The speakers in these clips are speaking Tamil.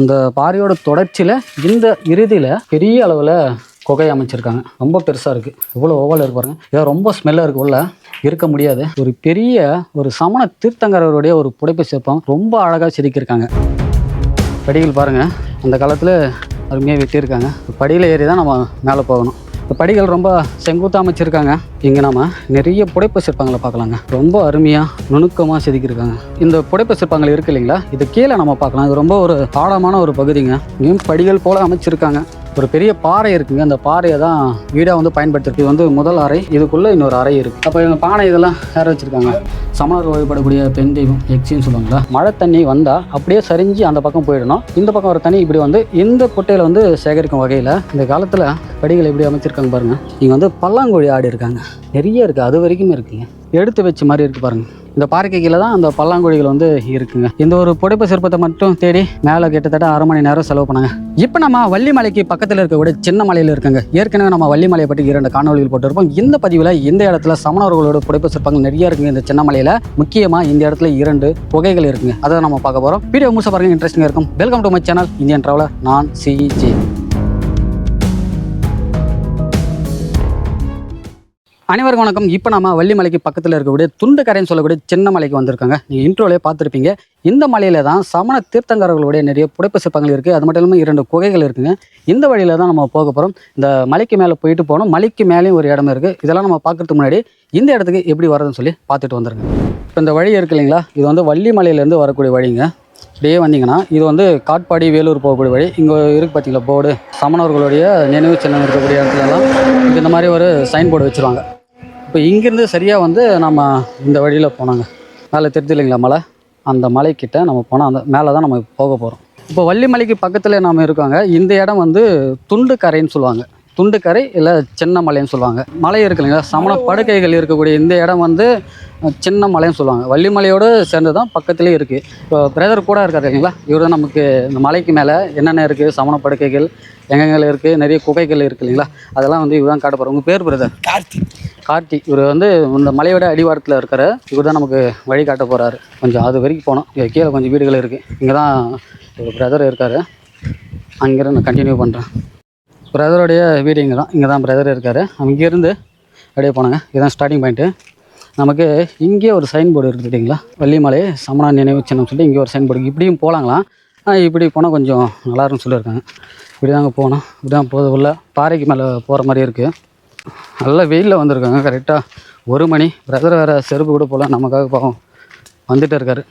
அந்த பாறையோட தொடர்ச்சியில் இந்த இறுதியில் பெரிய அளவில் குகை அமைச்சிருக்காங்க. ரொம்ப பெருசாக இருக்குது இவ்வளோ ஓவல் இருப்பாருங்க பாருங்க. ரொம்ப ஸ்மெல்லாக இருக்குது உள்ள. இருக்க முடியாது. ஒரு பெரிய ஒரு சமண தீர்த்தங்கரவருடைய ஒரு புடைப்பு சிற்பம் ரொம்ப அழகாக செதுக்கியிருக்காங்க. படிகள் பாருங்கள் அந்த காலத்தில் அருமையாக வெட்டியிருக்காங்க. படியில் ஏறி தான் நம்ம மேலே போகணும். இந்த படிகள் ரொம்ப செங்குத்தாக அமைச்சிருக்காங்க. இங்கே நம்ம நிறைய புடைப்பு சிற்பங்களை பார்க்கலாங்க. ரொம்ப அருமையாக நுணுக்கமாக செதுக்கியிருக்காங்க. இந்த புடைப்பு சிற்பங்கள் இருக்கு இல்லைங்களா? இது கீழே நம்ம பார்க்கலாம். இது ரொம்ப ஒரு ஆழமான ஒரு பகுதிங்க. இங்கேயும் படிகள் போல் அமைச்சிருக்காங்க. ஒரு பெரிய பாறை இருக்குங்க. அந்த பாறையை தான் வீடாக வந்து பயன்படுத்திருக்கு இது வந்து முதல் அறை. இதுக்குள்ளே இன்னொரு அறை இருக்குது அப்போ இவங்க பானை இதெல்லாம் வேற வச்சுருக்காங்க? சமணர் வழிபடக்கூடிய பெண் தெய்வம் எக்ஸின்னு சொல்லுவாங்களா மழை தண்ணி வந்தால் அப்படியே சரிஞ்சு அந்த பக்கம் போயிடணும். இந்த பக்கம் ஒரு தண்ணி இப்படி வந்து இந்த குட்டையில் வந்து சேகரிக்கும் வகையில் இந்த காலத்தில் படிகளை எப்படி அமைச்சிருக்காங்க பாருங்கள் இங்கே வந்து பல்லாங்குழி ஆடி இருக்காங்க. நிறைய இருக்குது அது வரைக்குமே இருக்குங்க. எடுத்து வச்ச மாதிரி இருக்குது பாருங்கள் இந்த பார்க்கை கீழே தான் அந்த பல்லாங்குழிகள் வந்து இருக்குங்க. இந்த ஒரு புடைப்பு சிற்பத்தை மட்டும் தேடி மேலே கிட்டத்தட்ட அரை மணி நேரம் செலவு பண்ணாங்க. இப்போ நம்ம வள்ளிமலைக்கு பக்கத்தில் இருக்கக்கூடிய சின்ன மலையில் இருக்குங்க. ஏற்கனவே நம்ம வள்ளிமலையை பற்றி இரண்டு காணொலிகள் போட்டிருப்போம். இந்த பதிவில் இந்த இடத்துல சமணர்களோட புடைப்பு சிற்பங்கள் நிறைய இருக்குங்க. இந்த சின்ன மலையில் முக்கியமாக இந்த இடத்துல இரண்டு புகைகள் இருக்குங்க. அதை நம்ம பார்க்க போகிறோம் வீடியோ முழுசாக பாருங்க. இன்ட்ரெஸ்டிங்காக இருக்கும். Welcome to my channel Indian traveller நான் சிஜி அனைவருக்கும் வணக்கம். இப்போ நம்ம வள்ளிமலைக்கு பக்கத்தில் இருக்கக்கூடிய துண்டுக்கரைன்னு சொல்லக்கூடிய சின்ன மலைக்கு வந்திருக்காங்க. நீங்கள் இன்ட்ரோலே பார்த்துருப்பீங்க. இந்த மலையில தான் சமண தீர்த்தங்கரர்களுடைய நிறைய புடைப்பு சிற்பங்கள் இருக்குது அது மட்டும் இல்லாமல் இரண்டு குகைகள் இருக்குங்க. இந்த வழியில தான் நம்ம போக போகிறோம் இந்த மலைக்கு மேலே போயிட்டு போனோம். மலைக்கு மேலேயும் ஒரு இடம் இருக்குது இதெல்லாம் நம்ம பார்க்கறதுக்கு முன்னாடி இந்த இடத்துக்கு எப்படி வர்றதுன்னு சொல்லி பார்த்துட்டு வந்துருங்க. இப்போ இந்த வழி இருக்கு இல்லைங்களா? இது வந்து வள்ளிமலையிலேருந்து வரக்கூடிய வழிங்க. இப்படியே வந்தீங்கன்னா இது வந்து காட்பாடி வேலூர் போகக்கூடிய வழி. இங்கே இருக்குது பார்த்தீங்களா போர்டு சமணவர்களுடைய நினைவு சின்னம் இருக்கக்கூடிய இடத்துலலாம். இந்த மாதிரி ஒரு சைன் போர்டு வச்சுருவாங்க. இப்போ இங்கேருந்து சரியாக வந்து நம்ம இந்த வழியில் போனாங்க. மேலே தெரிஞ்சு இல்லைங்களா மலை? அந்த மலைக்கிட்ட நம்ம போனால் அந்த மேலே தான் நம்ம போக போகிறோம் இப்போ வள்ளிமலைக்கு பக்கத்தில் நாம் இருக்காங்க. இந்த இடம் வந்து துண்டு கரைன்னு சொல்லுவாங்க. துண்டுக்கரை இல்லை சின்ன மலைன்னு சொல்லுவாங்க. மலை இருக்கு இல்லைங்களா? சமண படுக்கைகள் இருக்கக்கூடிய இந்த இடம் வந்து சின்ன மலைன்னு சொல்லுவாங்க. வள்ளிமலையோடு சேர்ந்து தான் பக்கத்துலேயே இருக்குது இப்போ பிரதர் கூட இருக்காரு இல்லைங்களா? இவர் தான் நமக்கு இந்த மலைக்கு மேலே என்னென்ன இருக்குது சமண படுக்கைகள் எங்கெங்கே இருக்குது நிறைய குகைகள் இருக்குது இல்லைங்களா? அதெல்லாம் வந்து இவர் தான் காட்ட போகிறார் உங்கள் பேர் பிரதர் கார்த்தி. கார்த்தி. இவர் வந்து இந்த மலையோட அடிவாரத்தில் இருக்கிற இவர் தான் நமக்கு வழி காட்ட போகிறாரு கொஞ்சம் அது வரைக்கும் போனோம். இங்கே கீழே கொஞ்சம் வீடுகள் இருக்குது இங்கே தான் ஒரு பிரதர் இருக்கார். அங்கேருந்து நான் கண்டினியூ பண்ணுறேன் பிரதருடைய வீடு இங்கே தான் இங்கே தான் பிரதர் இருக்கார். அங்கேருந்து அப்படியே போனாங்க. இதுதான் ஸ்டார்டிங் பாயிண்ட்டு நமக்கு இங்கே ஒரு சைன் போர்டு இருக்குது தெரியுங்களா? வள்ளிமலை சமண நினைவு சின்னம் சொல்லி இங்கே ஒரு சைன் போர்டு இப்படியும் போகலாங்களாம் ஆனால் இப்படி போனால் கொஞ்சம் நல்லா இருக்கும்னு சொல்லியிருக்காங்க. இப்படி தாங்க போனோம் இப்படி தான் போது உள்ள. பாறைக்கு மேலே போகிற மாதிரி இருக்குது நல்லா வெயிலில் வந்திருக்காங்க. கரெக்டாக ஒரு மணி. பிரதர் வேறு செருப்பு கூட போகல நமக்காக பாவம் வந்துட்டு இருக்காரு.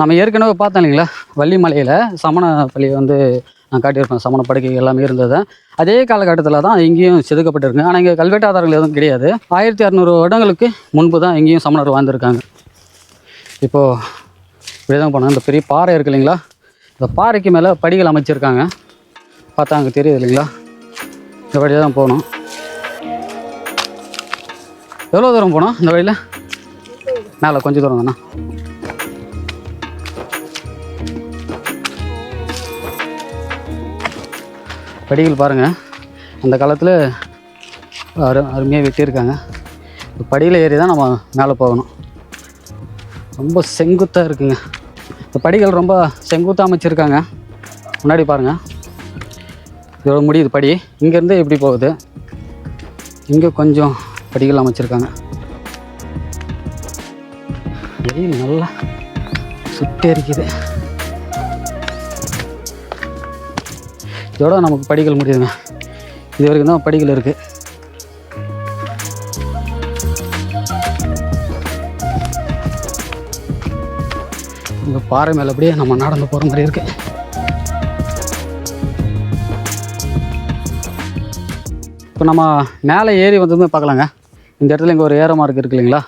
நம்ம ஏற்கனவே பார்த்தோம் இல்லைங்களா? வள்ளிமலையில் சமண பள்ளி வந்து நான் காட்டியிருப்பேன். சமண படுக்கை எல்லாமே இருந்தது. அதே காலகட்டத்தில் தான் இங்கேயும் செதுக்கப்பட்டிருக்கு. ஆனால் இங்கே கல்வெட்டு ஆதாரங்கள் எதுவும் கிடையாது. ஆயிரத்தி அறநூறு வருடங்களுக்கு முன்பு தான் இங்கேயும் சமணர் வாழ்ந்திருக்காங்க. இப்போது இப்படி தான் போனோம் இந்த பெரிய பாறை இருக்கு இல்லைங்களா? இந்த பாறைக்கு மேலே படிகள் அமைச்சிருக்காங்க. பார்த்தா அங்கே தெரியுது இல்லைங்களா? இந்த வழியாக தான் போகணும் எவ்வளோ தூரம் போனோம்? இந்த வழியில்? மேலே கொஞ்சம் தூரம் தானே? படிகள் பாருங்கள் அந்த காலத்தில் அரு அருமையாக வெட்டியிருக்காங்க. படியில் ஏறி தான் நம்ம மேலே போகணும். ரொம்ப செங்குத்தாக இருக்குங்க. இந்த படிகள் ரொம்ப செங்குத்தாக அமைச்சிருக்காங்க. முன்னாடி பாருங்கள் இதோட முடியுது படி. இங்கேருந்து எப்படி போகுது? இங்கே கொஞ்சம் படிகள் அமைச்சிருக்காங்க. வெயில் நல்லா. சுட்டே இருக்குது இதோட நமக்கு படிகள் முடியுதுங்க. இது வரைக்கும் தான் படிகள் இருக்குது இந்த பாறை மேலே அப்படியே நம்ம நடந்து போகிற மாதிரி இருக்குது இப்போ நம்ம மேலே ஏறி வந்ததுமே பார்க்கலாங்க. இந்த இடத்துல இங்கே ஒரு ஏற மார்க் இருக்கு இல்லைங்களா?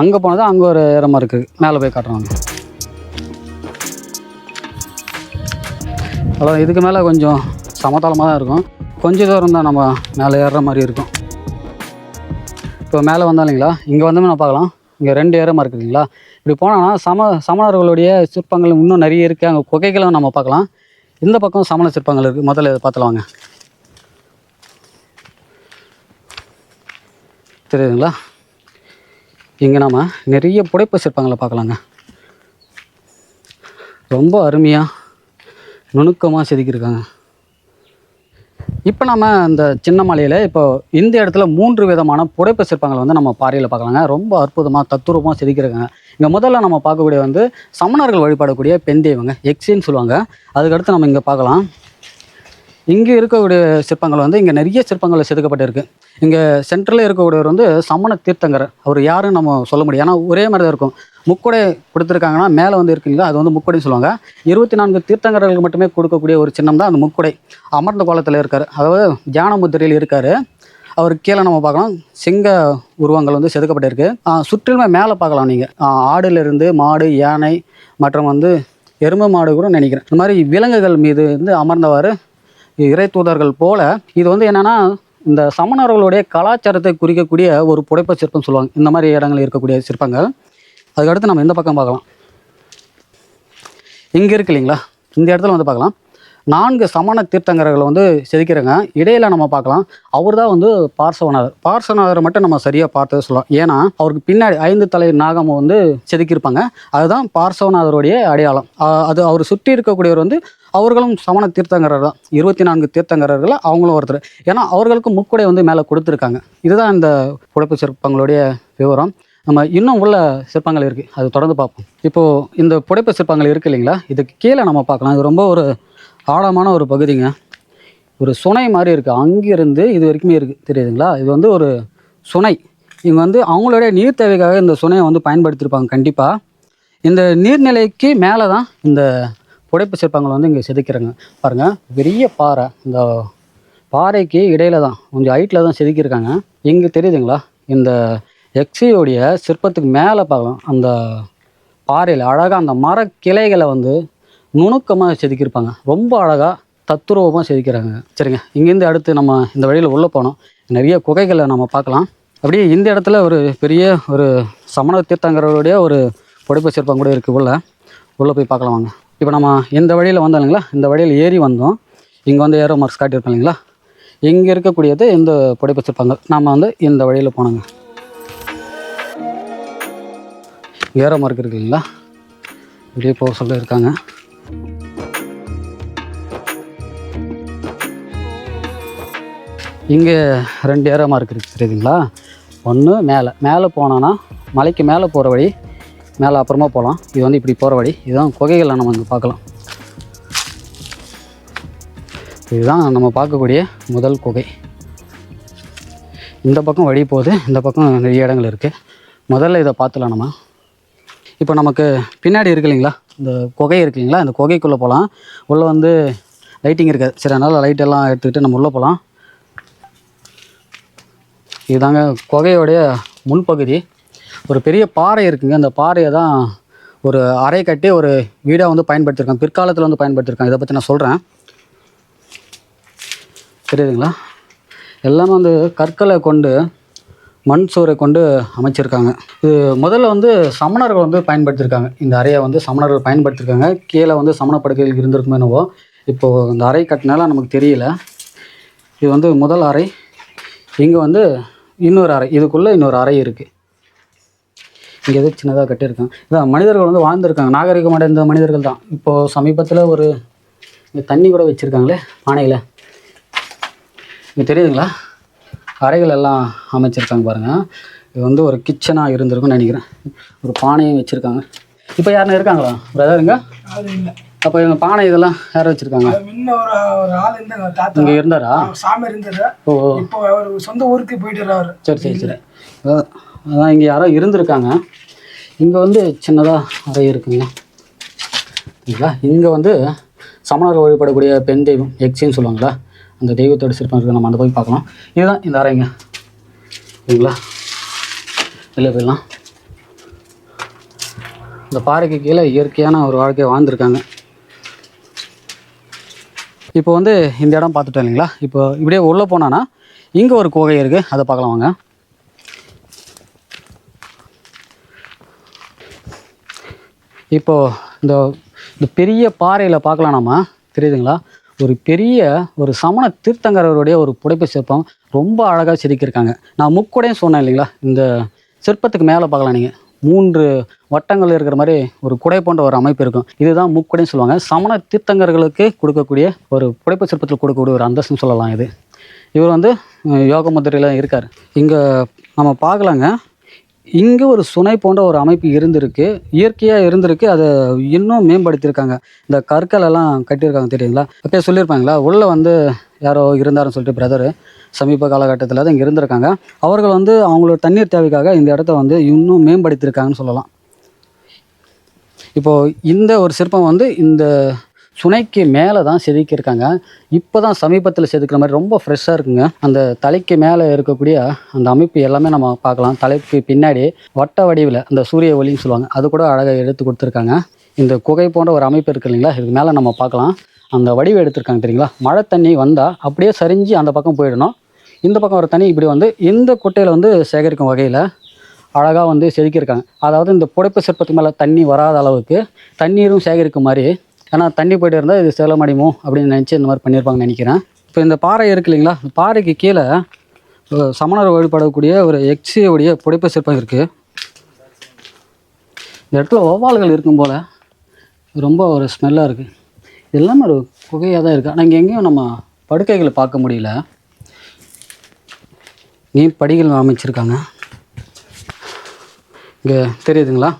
அங்கே போனதா அங்கே ஒரு ஏற மார்க் இருக்குது மேலே போய் காட்டுறாங்க. அதான் இதுக்கு மேலே கொஞ்சம் சமதளமாக தான் இருக்கும். கொஞ்சம் தூரம் தான் நம்ம மேலே ஏறுற மாதிரி இருக்கும். இப்போ மேலே வந்தோம் இல்லைங்களா இங்கே வந்தோமே நான் பார்க்கலாம். இங்கே ரெண்டு ஏற இருக்குது இருக்குங்களா இப்படி போனோன்னா சம சமணர்களுடைய சிற்பங்கள் இன்னும் நிறைய இருக்குது அங்கே குகைகளும் நம்ம பார்க்கலாம். இந்த பக்கம் சமண சிற்பங்கள் இருக்குது முதல்ல இதை பார்த்துல வாங்க. தெரியுதுங்களா? இங்கே நாம் நிறைய புடைப்பு சிற்பங்களை பார்க்கலாங்க. ரொம்ப அருமையாக நுணுக்கமாக செதுக்கியிருக்காங்க. இப்போ நம்ம இந்த சின்ன மலையில் இப்போ இந்த இடத்துல மூன்று விதமான புடைப்பு சிற்பங்கள் வந்து நம்ம பாறையில் பார்க்கலாங்க. ரொம்ப அற்புதமாக தத்துரூபமாக செதுக்கியிருக்காங்க. இங்கே முதல்ல நம்ம பார்க்கக்கூடிய வந்து சமணர்கள் வழிபடக்கூடிய பெண் தெய்வங்க எக்ஸின்னு சொல்லுவாங்க. அதுக்கடுத்து நம்ம இங்கே பார்க்கலாம். இங்கே இருக்கக்கூடிய சிற்பங்கள் வந்து இங்கே நிறைய சிற்பங்கள் செதுக்கப்பட்டிருக்கு. இங்கே சென்ட்ரலில் இருக்கக்கூடியவர் வந்து சமண தீர்த்தங்கர் அவர் யாருன்னு நம்ம சொல்ல முடியும். ஏன்னா ஒரே மாதிரி தான் இருக்கும். முக்கொடை கொடுத்துருக்காங்கன்னா மேலே வந்து இருக்குங்களா அது வந்து முக்கொடைன்னு சொல்லுவாங்க. இருபத்தி நான்கு தீர்த்தங்கர்களுக்கு மட்டுமே கொடுக்கக்கூடிய ஒரு சின்னம் தான் அந்த முக்கொடை. அமர்ந்த கோலத்தில் இருக்கார். அதாவது தியான முத்திரையில் இருக்கார். அவர் கீழே நம்ம பார்க்கலாம். சிங்க உருவங்கள் வந்து செதுக்கப்பட்டிருக்கு. சுற்றிலுமே மேலே பார்க்கலாம் நீங்கள் ஆடுலேருந்து மாடு யானை மற்றும் வந்து எருமை மாடு கூட நினைக்கிறேன். இந்த மாதிரி விலங்குகள் மீது வந்து அமர்ந்தவாறு இறை தூதர்கள் போல இது வந்து என்னன்னா இந்த சமணர்களுடைய கலாச்சாரத்தை குறிக்கக்கூடிய ஒரு புடைப்ப சிற்பம் சொல்லுவாங்க. இந்த மாதிரி இடங்கள் இருக்கக்கூடிய சிற்பங்கள். அதுக்கடுத்து நம்ம இந்த பக்கம் பார்க்கலாம். இங்கே இருக்கு இல்லைங்களா? இந்த இடத்துல வந்து பார்க்கலாம். நான்கு சமண தீர்த்தங்கரர்களை வந்து செதுக்கிறாங்க இடையில நம்ம பார்க்கலாம். அவர் தான் வந்து பார்சவநாதர். பார்சவநாதரை மட்டும் நம்ம சரியாக பார்த்தது சொல்லலாம். ஏன்னா அவருக்கு பின்னாடி ஐந்து தலை நாகம் வந்து செதுக்கியிருப்பாங்க. அதுதான் பார்சவநாதருடைய அடையாளம். அது அவர் சுற்றி இருக்கக்கூடியவர் வந்து அவர்களும் சமண தீர்த்தங்கரர் தான் இருபத்தி நான்கு தீர்த்தங்கரர்கள் அவங்களும் ஒருத்தர். ஏன்னா அவர்களுக்கு முக்குடை வந்து மேலே கொடுத்துருக்காங்க. இதுதான் இந்த புடைப்பு சிற்பங்களுடைய விவரம். நம்ம இன்னும் உள்ள சிற்பங்கள் இருக்குது அது தொடர்ந்து பார்ப்போம். இப்போது இந்த புடைப்பு சிற்பங்கள் இருக்குது இல்லைங்களா? இதுக்கு கீழே நம்ம பார்க்கலாம். இது ரொம்ப ஒரு ஆழமான ஒரு பகுதிங்க. ஒரு சுனை மாதிரி இருக்குது அங்கிருந்து இது வரைக்குமே இருக்குது தெரியுதுங்களா? இது வந்து ஒரு சுனை. இவங்க வந்து அவங்களுடைய நீர் தேவைக்காக இந்த சுனையை வந்து பயன்படுத்தியிருப்பாங்க கண்டிப்பாக இந்த நீர்நிலைக்கு மேலே தான் இந்த புடைப்பு சிற்பங்களை வந்து இங்கே செதுக்கிறாங்க. பாருங்கள் பெரிய பாறை. இந்த பாறைக்கு இடையில தான். கொஞ்சம் ஹைட்டில் தான் செதுக்கியிருக்காங்க. இங்கே தெரியுதுங்களா? இந்த எக்ஸியோடைய சிற்பத்துக்கு மேலே பார்க்கலாம் அந்த பாறையில் அழகாக அந்த மர கிளைகளை வந்து நுணுக்கமாக செதுக்கியிருப்பாங்க. ரொம்ப அழகாக தத்துருவமாக செதுக்கிறாங்க. சரிங்க. இங்கேருந்து அடுத்து நம்ம இந்த வழியில் உள்ளே போனோம். நிறைய குகைகளை நம்ம பார்க்கலாம். அப்படியே இந்த இடத்துல ஒரு பெரிய ஒரு சமண தீர்த்தங்கரருடைய ஒரு புடைப்பு சிற்பம் கூட இருக்குது உள்ள. உள்ளே போய் பார்க்கலாம் வாங்க. இப்போ நம்ம இந்த வழியில் வந்தோம் இல்லைங்களா? இந்த வழியில் ஏறி வந்தோம். இங்கே வந்து ஏரோ மார்க்ஸ் காட்டியிருக்கோம் இல்லைங்களா? இங்கே இருக்கக்கூடியது இந்த புடைப்பு சிற்பங்கள். நாம் வந்து இந்த வழியில் போனோங்க ஏற மார்க் இருக்கு இல்லைங்களா இப்படியே போக சொல்லியிருக்காங்க. இங்கே ரெண்டு ஏற மார்க் இருக்குது தெரியுதுங்களா? ஒன்று மேலே. மேலே போனோன்னா மலைக்கு மேலே போகிற வழி மேலே அப்புறமா போகலாம் இது வந்து இப்படி போகிற வழி. இதுதான் குகைகளை நம்ம இங்கே பார்க்கலாம். இதுதான் நம்ம பார்க்கக்கூடிய முதல் குகை. இந்த பக்கம் வழி போகுது. இந்த பக்கம் நிறைய இடங்கள் இருக்குது முதல்ல இதை பார்த்துலாம் நம்ம. இப்போ நமக்கு பின்னாடி இருக்கு இல்லைங்களா? இந்த குகை இருக்கு இல்லைங்களா? இந்த குகைக்குள்ளே போகலாம் உள்ளே வந்து லைட்டிங் இருக்காது சரி அதனால் லைட் எல்லாம் எடுத்துக்கிட்டு நம்ம உள்ளே போகலாம் இதுதாங்க குகையோடைய முன்பகுதி ஒரு பெரிய பாறை இருக்குங்க. அந்த பாறையை தான் ஒரு அறை கட்டி ஒரு வீடாக வந்து பயன்படுத்தியிருக்காங்க பிற்காலத்தில் வந்து பயன்படுத்தியிருக்காங்க இதை பற்றி நான் சொல்கிறேன் தெரியுதுங்களா? எல்லாமே வந்து கற்களை கொண்டு மண் சுவரை கொண்டு அமைச்சிருக்காங்க. இது முதல்ல வந்து சமணர்கள் வந்து பயன்படுத்தியிருக்காங்க இந்த அறையை வந்து சமணர்கள் பயன்படுத்தியிருக்காங்க கீழே வந்து சமண படுக்கைகள் இருந்திருக்குமே என்னவோ இப்போது இந்த அறை கட்டினால நமக்கு தெரியல. இது வந்து முதல் அறை. இங்கே வந்து இன்னொரு அறை. இதுக்குள்ளே இன்னொரு அறை இருக்குது இங்கே எதுவும் சின்னதாக கட்டியிருக்காங்க. இதான் மனிதர்கள் வந்து வாழ்ந்துருக்காங்க. நாகரிகம் அடைந்த மனிதர்கள் தான். இப்போது சமீபத்தில் ஒரு இங்கே தண்ணி கூட வச்சுருக்காங்களே பானையில். இங்கே தெரியுதுங்களா? அறைகள் எல்லாம் அமைச்சிருக்காங்க பாருங்கள் இது வந்து ஒரு கிச்சனாக இருந்திருக்கும்னு நினைக்கிறேன். ஒரு பானையும் வச்சுருக்காங்க. இப்போ யாருன்னு இருக்காங்களா? பிரதருங்க அப்போ இவங்க பானை இதெல்லாம் யார் வச்சுருக்காங்க? அது முன்ன ஒரு ஒரு ஆள் இருந்தாங்க தாத்தா. இங்கே இருந்தாரா? சாமி இருந்தது. ஓ இப்போ அவர் சொந்த ஊருக்கு போயிட்டு சரி சரி சரி. அதான் இங்கே யாரோ இருந்திருக்காங்க. இங்கே வந்து சின்னதாக அறை இருக்குங்க. சரிங்களா இங்கே வந்து சமணர் வழிபடக்கூடிய பெண் தெய்வம் எக்ஸின்னு சொல்லுவாங்களா? அந்த தெய்வத்தோட சிற்பம் இருக்குது நம்ம அந்த போய் பார்க்கலாம். இதுதான் இந்த அறைங்க. சரிங்களா வெளியே போயிடலாம். இந்த பாறைக்கு கீழே இயற்கையான ஒரு வாழ்க்கையை வாழ்ந்துருக்காங்க. இப்போ வந்து இந்த இடம் பார்த்துட்டோம் இல்லைங்களா? இப்போ இப்படியே உள்ளே போனான்னா இங்கே ஒரு குகை இருக்குது அதை பார்க்கலாம் வாங்க. இப்போது இந்த இந்த பெரிய பாறையில் பார்க்கலாம் நம்ம தெரியுதுங்களா? ஒரு பெரிய ஒரு சமண தீர்த்தங்கரவருடைய ஒரு புடைப்பு சிற்பம் ரொம்ப அழகாக செதுக்கியிருக்காங்க நான் முக்கூடையும் சொன்னேன் இல்லைங்களா? இந்த சிற்பத்துக்கு மேலே பார்க்கலாம் நீங்கள் மூன்று வட்டங்கள் இருக்கிற மாதிரி ஒரு குடை போன்ற ஒரு அமைப்பு இருக்கும். இதுதான் முக்குடைன்னு சொல்லுவாங்க. சமண தீர்த்தங்கர்களுக்கு கொடுக்கக்கூடிய ஒரு புடைப்பு சிற்பத்தில் கொடுக்கக்கூடிய ஒரு அந்தஸ்துன்னு சொல்லலாம் இது. இவர் வந்து யோக முதிரையில் இருக்கார். இங்கே நம்ம பார்க்கலாங்க. இங்கே ஒரு சுனை போன்ற ஒரு அமைப்பு இருந்திருக்கு. இயற்கையாக இருந்திருக்கு. அதை இன்னும் மேம்படுத்தியிருக்காங்க. இந்த கற்கள் எல்லாம் கட்டியிருக்காங்க தெரியுங்களா? அப்பயே சொல்லியிருப்பாங்களா? உள்ளே வந்து யாரோ இருந்தாருன்னு சொல்லிட்டு பிரதரு சமீப காலகட்டத்தில் தான் இங்கே இருந்திருக்காங்க. அவர்கள் வந்து அவங்களோட தண்ணீர் தேவைக்காக இந்த இடத்த வந்து இன்னும் மேம்படுத்தியிருக்காங்கன்னு சொல்லலாம். இப்போது இந்த ஒரு சிற்பம் வந்து இந்த சுனைக்கு மேலே தான் செதுக்கியிருக்காங்க. இப்போ தான் சமீபத்தில் செதுக்கிற மாதிரி ரொம்ப ஃப்ரெஷ்ஷாக இருக்குங்க. அந்த தலைக்கு மேலே இருக்கக்கூடிய அந்த அமைப்பு எல்லாமே நம்ம பார்க்கலாம். தலைக்கு பின்னாடி வட்ட வடிவில் அந்த சூரிய ஒளின்னு சொல்லுவாங்க. அது கூட அழகாக எடுத்து கொடுத்துருக்காங்க. இந்த குகை போன்ற ஒரு அமைப்பு இருக்கு இல்லைங்களா? இதுக்கு மேலே நம்ம பார்க்கலாம். அந்த வடிவு எடுத்திருக்காங்க தெரியுங்களா? மழை தண்ணி வந்தால் அப்படியே சரிஞ்சு அந்த பக்கம் போயிடணும். இந்த பக்கம் ஒரு தண்ணி இப்படி வந்து இந்த குட்டையில் வந்து சேகரிக்கும் வகையில் அழகாக வந்து செதுக்கியிருக்காங்க. அதாவது இந்த புடைப்பு சிற்பத்துக்கு மேலே தண்ணி வராத அளவுக்கு தண்ணீரும் சேகரிக்கும் மாதிரி ஏன்னா தண்ணி போய்ட்டு இருந்தால் இது சேலமடையுமோ அப்படின்னு நினச்சி இந்த மாதிரி பண்ணியிருப்பாங்கன்னு நினைக்கிறேன். இப்போ இந்த பாறை இருக்கு இல்லைங்களா? பாறைக்கு கீழே சமணர் வழிபடக்கூடிய ஒரு எக்ஸியோடைய புடைப்பு சிற்பம் இருக்குது இந்த இடத்துல ஓவால்கள் இருக்கும் போல் ரொம்ப ஒரு ஸ்மெல்லாக இருக்குது எல்லாமே ஒரு புகையாக தான் இருக்குது ஆனால் இங்கே எங்கேயும் நம்ம படுக்கைகளை பார்க்க முடியல. நீ படிகள் அமைச்சிருக்காங்க. இங்கே தெரியுதுங்களா?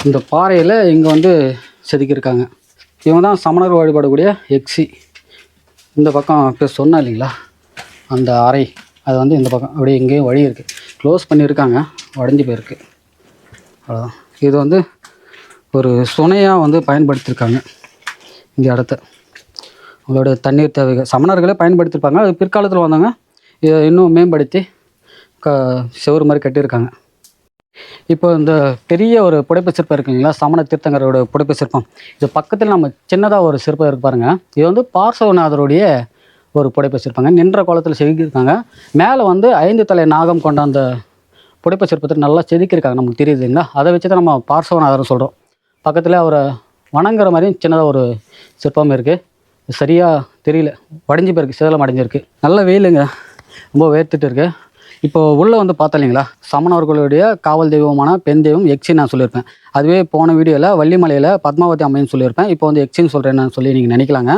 இந்த பாறையில் இங்கே வந்து செதுக்கியிருக்காங்க. இவங்க தான் சமணர் வழிபடக்கூடிய எக்ஸி. இந்த பக்கம் இப்போ சொன்னேன் இல்லைங்களா? அந்த அறை. அது வந்து இந்த பக்கம். அப்படியே எங்கேயும் வழி இருக்குது க்ளோஸ் பண்ணியிருக்காங்க. உடஞ்சி போயிருக்கு. அவ்வளோதான் இது வந்து ஒரு சுனையாக வந்து பயன்படுத்தியிருக்காங்க. இந்த இடத்த. உங்களுடைய தண்ணீர் தேவைகள் சமணர்களே பயன்படுத்தியிருப்பாங்க. அது பிற்காலத்தில் வந்தாங்க இதை இன்னும் மேம்படுத்தி க செவ்வறு மாதிரி கட்டியிருக்காங்க. இப்போ இந்த பெரிய ஒரு புடைப்பு சிற்பம் இருக்குங்களா இல்லைங்களா? சமண தீர்த்தங்கரோட புடைப்பு சிற்பம். இது பக்கத்தில் நம்ம சின்னதாக ஒரு சிற்பம் இருக்கு பாருங்க. இது வந்து பார்சவநாதருடைய ஒரு புடைப்பு சிற்பங்க. நின்ற கோலத்தில் செதுக்கியிருக்காங்க. மேலே வந்து ஐந்து தலை நாகம் கொண்ட அந்த புடைப்பு சிற்பத்தை நல்லா செதுக்கியிருக்காங்க. நமக்கு தெரியுது இல்லைங்களா? அதை வச்சு தான் நம்ம பார்சவநாதர்னு சொல்கிறோம் பக்கத்தில் அவரை வணங்குற மாதிரியும் சின்னதாக ஒரு சிற்பம் இருக்குது சரியாக தெரியல. வடைஞ்சு போயிருக்கு. சேதலம் அடைஞ்சிருக்கு. நல்ல வெயிலுங்க. ரொம்ப வேர்த்துட்டு இருக்குது இப்போ உள்ளே வந்து பார்த்தோம் இல்லைங்களா? சமணர்களுடைய காவல் தெய்வமான பெண் தெய்வம் எக்ஸி நான் சொல்லியிருப்பேன். அதுவே போன வீடியோவில் வள்ளிமலையில் பத்மாவதி அம்மைன்னு சொல்லியிருப்பேன். இப்போ வந்து எக்ஸின்னு சொல்கிறேன்னு சொல்லி நீங்கள் நினைக்கலாங்க.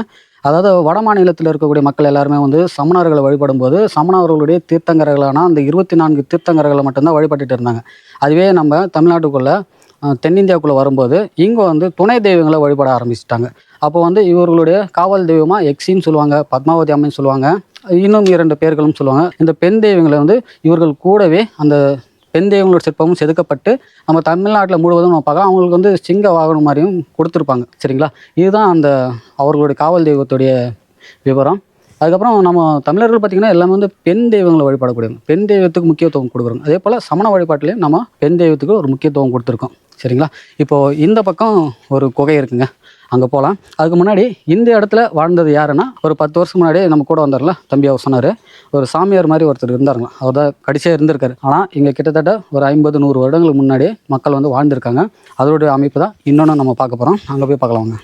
அதாவது வட மாநிலத்தில் இருக்கக்கூடிய மக்கள் எல்லாருமே வந்து சமணர்களை வழிபடும் போது சமணர்களுடைய தீர்த்தங்கர்களான அந்த இருபத்தி நான்கு தீர்த்தங்கர்களை மட்டும்தான் வழிபட்டுட்டு இருந்தாங்க. அதுவே நம்ம தமிழ்நாட்டுக்குள்ளே தென்னிந்தியாவுக்குள்ளே வரும்போது இங்கே வந்து துணை தெய்வங்களை வழிபட ஆரம்பிச்சிட்டாங்க. அப்போ வந்து இவர்களுடைய காவல் தெய்வமாக எக்ஸின்னு சொல்லுவாங்க பத்மாவதி அம்மன் சொல்லுவாங்க இன்னும் இரண்டு பேர்களும் சொல்லுவாங்க. இந்த பெண் தெய்வங்களை வந்து இவர்கள் கூடவே அந்த பெண் தெய்வங்களோட சிற்பமும் செதுக்கப்பட்டு நம்ம தமிழ்நாட்டில் முழுவதும் நம்ம பார்க்கலாம். அவங்களுக்கு வந்து சிங்க வாகனம் மாதிரியும் கொடுத்துருப்பாங்க சரிங்களா? இதுதான் அந்த அவர்களுடைய காவல் தெய்வத்துடைய விவரம். அதுக்கப்புறம் நம்ம தமிழர்கள் பார்த்திங்கன்னா எல்லாமே வந்து பெண் தெய்வங்களை வழிபடக்கூடியவங்க. பெண் தெய்வத்துக்கு முக்கியத்துவம் கொடுக்குறோம் அதே போல் சமண வழிபாட்டிலையும் நம்ம பெண் தெய்வத்துக்கு ஒரு முக்கியத்துவம் கொடுத்துருக்கோம் சரிங்களா? இப்போது இந்த பக்கம் ஒரு குகை இருக்குங்க. அங்கே போகலாம் அதுக்கு முன்னாடி இந்த இடத்துல வாழ்ந்தது யாருன்னா ஒரு பத்து வருஷம் முன்னாடி நம்ம கூட வந்தார்ல தம்பி அவர் சொன்னார். ஒரு சாமியார் மாதிரி ஒருத்தர் இருந்தாருங்களா அவர் தான் கடைசியாக இருந்திருக்காரு. ஆனால் இங்கே கிட்டத்தட்ட ஒரு ஐம்பது நூறு வருடங்களுக்கு முன்னாடி மக்கள் வந்து வாழ்ந்திருக்காங்க. அதோடைய அமைப்பு தான் இன்னொன்று நம்ம பார்க்க போகிறோம் அங்கே போய் பார்க்கலாம் வாங்க.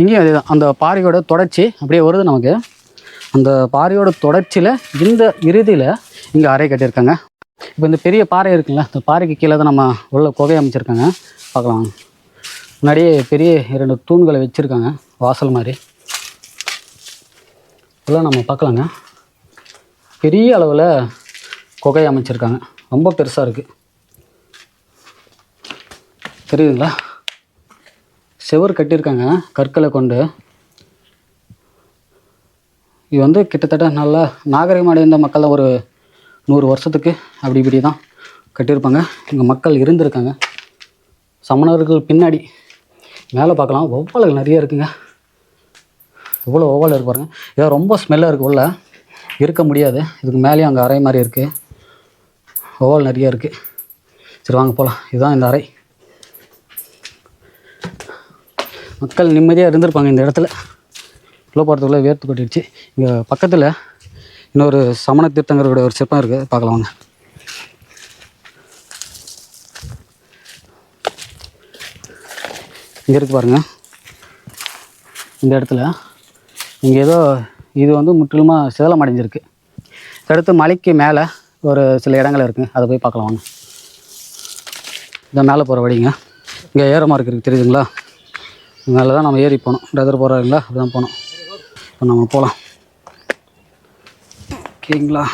இங்கேயும் அதே தான் அந்த பாறையோட தொடர்ச்சி அப்படியே வருது நமக்கு. அந்த பாறையோட தொடர்ச்சியில் இந்த இறுதியில் இங்கே அறை கட்டியிருக்காங்க. இப்போ இந்த பெரிய பாறை இருக்குல்ல இந்த பாறைக்கு கீழே தான் நம்ம உள்ள குகை அமைச்சிருக்காங்க. பார்க்கலாம். முன்னாடியே பெரிய இரண்டு தூண்களை வச்சுருக்காங்க வாசல் மாதிரி. இதெல்லாம் நம்ம பார்க்கலாங்க. பெரிய அளவில் குகை அமைச்சிருக்காங்க. ரொம்ப பெருசாக இருக்குது தெரியுதுங்களா? செவர் கட்டியிருக்காங்க கற்களை கொண்டு. இது வந்து கிட்டத்தட்ட நல்லா நாகரிகமடைந்த மக்கள் ஒரு நூறு வருஷத்துக்கு அப்படி இப்படி தான் கட்டியிருப்பாங்க. இங்கே மக்கள் இருந்திருக்காங்க. சமணர்கள் பின்னாடி மேலே பார்க்கலாம். ஒவ்வொரு நிறைய இருக்குங்க. எவ்வளோ ஒவ்வொரு இருக்கு பாருங்க. ஏதோ ரொம்ப ஸ்மெல்லாக இருக்குது உள்ள. இருக்க முடியாது. இதுக்கு மேலேயும் அங்கே அறை மாதிரி இருக்குது ஓவல் நிறைய இருக்குது சரி வாங்க போகலாம் இதுதான் இந்த அறை. மக்கள் நிம்மதியாக இருந்திருப்பாங்க இந்த இடத்துல. உள்ள போகிறதுக்குள்ளே வேர்த்து கொட்டிடுச்சு. இங்கே பக்கத்தில் இன்னொரு சமண தீர்த்தங்கரோட ஒரு சிற்பம் இருக்குது பார்க்கலாம் வாங்க. இங்கே இருக்குது பாருங்க. இந்த இடத்துல. இங்கே ஏதோ இது வந்து முற்றிலுமாக சிதலம் அடைஞ்சிருக்கு. அடுத்து மலைக்கு மேலே ஒரு சில இடங்கள் இருக்குது அதை போய் பார்க்கலாம் வாங்க. இந்த மேலே போகிற வழிங்க. இங்கே ஏற மார்க் இருக்குது தெரியுதுங்களா? மேலே தான் நம்ம ஏறி போகணும். பிரதர் போகிறாருங்களா அப்படி தான் போகணும். இப்போ நம்ம போகலாம் ஓகேங்களா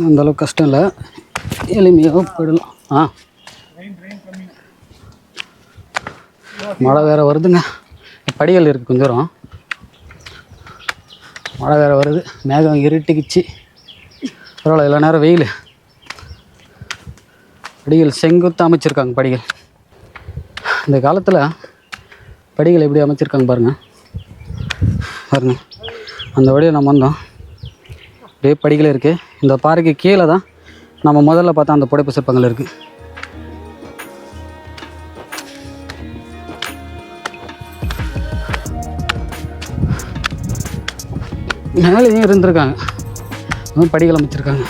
அந்தளவுக்கு கஷ்டம் இல்லை. எளிமையாக போயிடலாம். ஆ. மழை வேறு வருதுங்க. படிகள் இருக்குது கொஞ்சம் தூரம். மழை வேறு வருது. மேகம் இருட்டுக்குச்சு. பரவாயில்ல எல்லா நேரம் வெயில். படிகள் செங்குத்து அமைச்சிருக்காங்க படிகள். இந்த காலத்தில் படிகள் எப்படி அமைச்சிருக்காங்க பாருங்கள் பாருங்க. அந்த வழியை நம்ம வந்தோம். அப்படியே படிகள் இருக்குது இந்த பாறைக்கு கீழே தான் நம்ம முதல்ல பார்த்தா அந்த புடைப்பு சிற்பங்கள் இருக்குது மேலேயும் இருந்திருக்காங்க. அதுவும் படிகள் அமைச்சிருக்காங்க.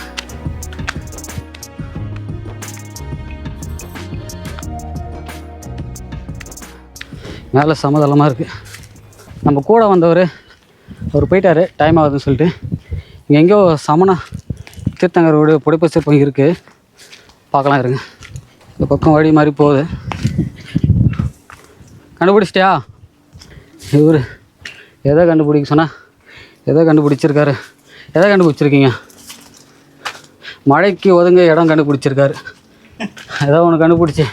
மேலே சமதளமாக இருக்குது நம்ம கூட வந்தவர் அவர் போயிட்டார் டைம் ஆகுதுன்னு சொல்லிட்டு. இங்கே எங்கேயோ சமண தீர்த்தங்கரோட புடைப்பு சிற்பம் இருக்குது பார்க்கலாம் இருங்க. இந்த பக்கம் வழி மாதிரி போகுது. கண்டுபிடிச்சிட்டியா? இவர் எதை கண்டுபிடிக்க சொன்னால் எதை கண்டுபிடிச்சிருக்காரு? எதை கண்டுபிடிச்சிருக்கீங்க? மழைக்கு ஒதுங்க இடம் கண்டுபிடிச்சிருக்காரு. ஏதோ ஒன்று கண்டுபிடிச்சி.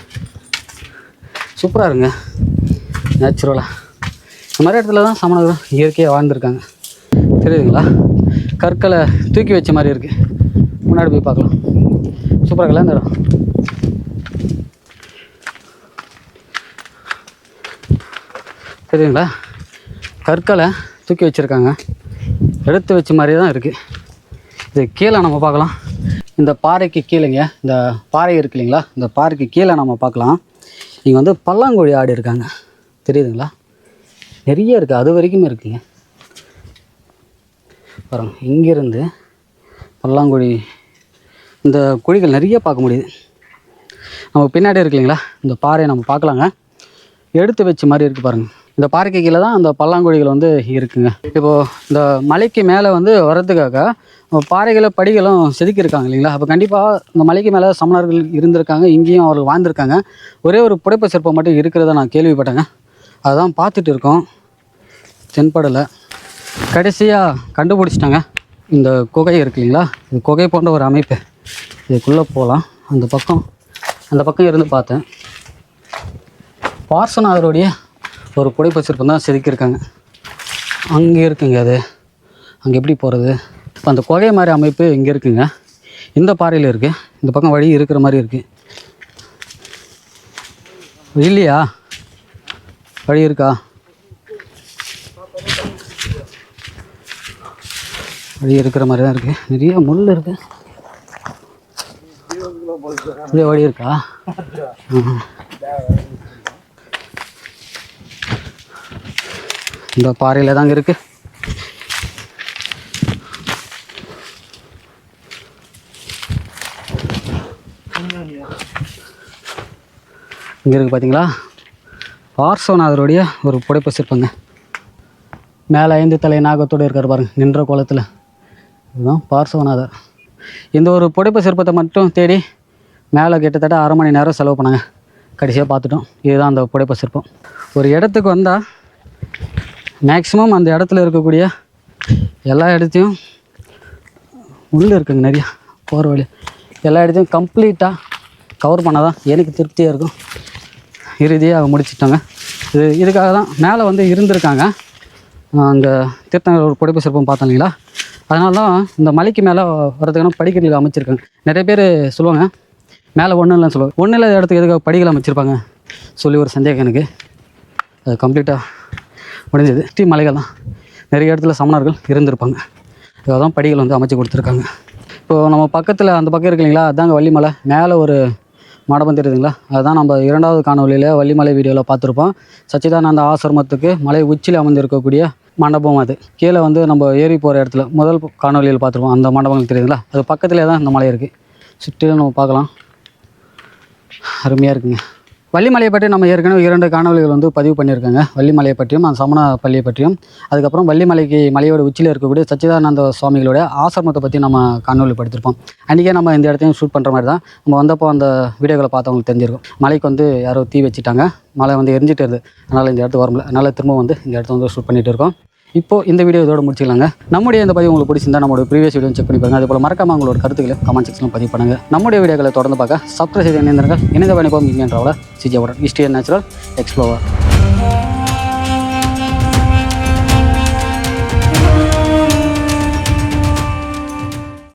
சூப்பராக இருங்க. நேச்சுரலாக இந்த மாதிரி இடத்துல தான் சமணர்கள் இயற்கையாக வாழ்ந்துருக்காங்க. தெரியுதுங்களா? கற்களை தூக்கி வச்ச மாதிரி இருக்குது முன்னாடி போய் பார்க்கலாம். சூப்பராக இருக்குல்ல இந்த இடம்? தெரியுங்களா கற்களை தூக்கி வச்சுருக்காங்க. எடுத்து வச்ச மாதிரி தான் இருக்குது இது கீழே நம்ம பார்க்கலாம். இந்த பாறைக்கு கீழேங்க இந்த பாறை இருக்கு இல்லைங்களா? இந்த பாறைக்கு கீழே நம்ம பார்க்கலாம். இங்கே வந்து பல்லாங்குழி ஆடி இருக்காங்க. தெரியுதுங்களா? நிறைய இருக்குது அது வரைக்குமே இருக்குங்க. பாருங்க இங்கேருந்து பல்லாங்குழி இந்த குழிகள் நிறைய பார்க்க முடியுது. நம்ம பின்னாடி இருக்கு இல்லைங்களா? இந்த பாறையை நம்ம பார்க்கலாங்க. எடுத்து வச்ச மாதிரி இருக்குது பாருங்கள் இந்த பாறைக்கு கீழே தான் அந்த பல்லாங்குழிகள் வந்து இருக்குங்க. இப்போது இந்த மலைக்கு மேலே வந்து வர்றதுக்காக பாறைகளை படிகளும் செதுக்கியிருக்காங்க இல்லைங்களா? அப்போ கண்டிப்பாக இந்த மலைக்கு மேலே சமணர்கள் இருந்திருக்காங்க இங்கேயும் அவர்கள் வாழ்ந்திருக்காங்க. ஒரே ஒரு புடைப்பு சிற்பம் மட்டும் இருக்கிறத நான் கேள்விப்பட்டேங்க. அதுதான் பார்த்துட்டு இருக்கோம். தென்படலை. கடைசியாக கண்டுபிடிச்சிட்டாங்க. இந்த குகை இருக்கு இல்லைங்களா? இது குகை போன்ற ஒரு அமைப்பு. இதுக்குள்ளே போகலாம் அந்த பக்கம் அந்த பக்கம் இருந்து பார்த்தேன். பார்சனாதருடைய ஒரு புடைப்பு சிற்பம் தான் செதுக்கியிருக்காங்க. அங்கே இருக்குங்க அது. அங்கே எப்படி போகிறது இப்போ அந்த குகை மாதிரி அமைப்பு இங்கே இருக்குங்க. இந்த பாறையில் இருக்குது இந்த பக்கம் வழி இருக்கிற மாதிரி இருக்குது இல்லையா? வழி இருக்கா? வழி இருக்கிற மாதிரி தான் இருக்குது நிறைய முள் இருக்கு. இதே வழி இருக்கா? இந்த பாறையில் தாங்க இருக்குது இங்கே இருக்குது பார்த்தீங்களா பார்சவநாதருடைய ஒரு புடைப்பு சிற்பங்க. மேலே ஐந்து தலை நாகத்தோடு இருக்கார் பாருங்க நின்ற கோலத்தில். இதுதான் பார்சவநாதர். இந்த ஒரு புடைப்பு சிற்பத்தை மட்டும் தேடி மேலே கிட்டத்தட்ட அரை மணி நேரம் செலவு பண்ணாங்க. கடைசியாக பார்த்துட்டோம். இதுதான் அந்த புடைப்பு சிற்பம். ஒரு இடத்துக்கு வந்தால் மேக்ஸிமம் அந்த இடத்துல இருக்கக்கூடிய எல்லா இடத்தையும் உள்ளே இருக்குங்க நிறையா போகிற வழி. எல்லா இடத்தையும் கம்ப்ளீட்டாக கவர் பண்ணால் தான் எனக்கு திருப்தியாக இருக்கும். இறுதியாக முடிச்சிட்டாங்க. இது இதுக்காக தான் மேலே வந்து இருந்திருக்காங்க. அந்த தீர்த்தங்கள் ஒரு புடைப்பு சிற்பம் பார்த்தோம் இல்லைங்களா? அதனால தான் இந்த மலைக்கு மேலே வரதுக்கான படிக்கட்டுகள் அமைச்சிருக்காங்க. நிறைய பேர் சொல்லுவாங்க மேலே ஒன்றும் இல்லைன்னு சொல்லுவாங்க. ஒன்றும் இல்லாத இடத்துக்கு எதுக்காக படிகள் அமைச்சிருப்பாங்க? சொல்லி ஒரு சந்தேகம் எனக்கு. அது கம்ப்ளீட்டாக முடிஞ்சது. டீ மலைகள் தான். நிறைய இடத்துல சமணர்கள் இருந்திருப்பாங்க. தான் படிகள் வந்து அமைச்சு கொடுத்துருக்காங்க. இப்போது நம்ம பக்கத்தில் அந்த பக்கம் இருக்கு இல்லைங்களா? அதாங்க வள்ளிமலை. மேலே ஒரு மண்டபம் தெரியுதுங்களா அதுதான் நம்ம இரண்டாவது காணொலியில் வள்ளிமலை வீடியோவில் பார்த்துருப்போம். சச்சிதானந்த ஆசிரமத்துக்கு மலை உச்சியில் அமர்ந்திருக்கக்கூடிய மண்டபம் அது. கீழே வந்து நம்ம ஏறி போகிற இடத்துல முதல் காணொலியில் பார்த்துருப்போம். அந்த மண்டபங்கள் தெரியுதுங்களா? அது பக்கத்துலேயே தான் இந்த மலை இருக்குது சுற்றிலும் நம்ம பார்க்கலாம். அருமையாக இருக்குங்க. வள்ளிமலையை பற்றி நம்ம ஏற்கனவே இரண்டு காணொலிகள் வந்து பதிவு பண்ணியிருக்காங்க. வள்ளிமலையை பற்றியும் அந்த சமண பள்ளியை பற்றியும். அதுக்கப்புறம் வள்ளிமலைக்கு மலையோட உச்சியில் இருக்கக்கூடிய சச்சிதானந்த சுவாமிகளோட ஆசிரமத்தை பற்றி நம்ம காணொலி படுத்திருப்போம் அன்றைக்கே நம்ம இந்த இடத்தையும் ஷூட் பண்ணுற மாதிரி தான். நம்ம வந்தப்போ அந்த வீடியோக்களை பார்த்தவங்களுக்கு தெரிஞ்சிருக்கும். மலைக்கு வந்து யாரோ தீ வச்சுட்டாங்க. மலை வந்து எரிஞ்சிட்டு இருது அதனால் இந்த இடத்துக்கு வர அதனால் திரும்ப வந்து இந்த இடத்த வந்து ஷூட் பண்ணிகிட்டு இருக்கோம். இப்போ இந்த வீடியோ இதோட முடிச்சிக்கலாங்க. நம்முடைய இந்த பதிவு உங்களுக்கு பிடிச்சிருந்தா நம்மளோட ப்ரீவியஸ் வீடியோ செக் பண்ணி பாருங்க. அதே போல் மறக்காம உங்களோட கருத்துக்களை கமெண்ட் செக்ஷனில் பதிவு பண்ணுங்க. நம்முடைய வீடியோக்களை தொடர்ந்து பார்க்க சப்ஸ்கிரைப் செய்து இணைந்திருங்கள். இணைந்த பயணிப்போம் இங்கே என்றவள சிஜியோட ஹிஸ்ட்ரி நேச்சுரல் எக்ஸ்ப்ளோவர்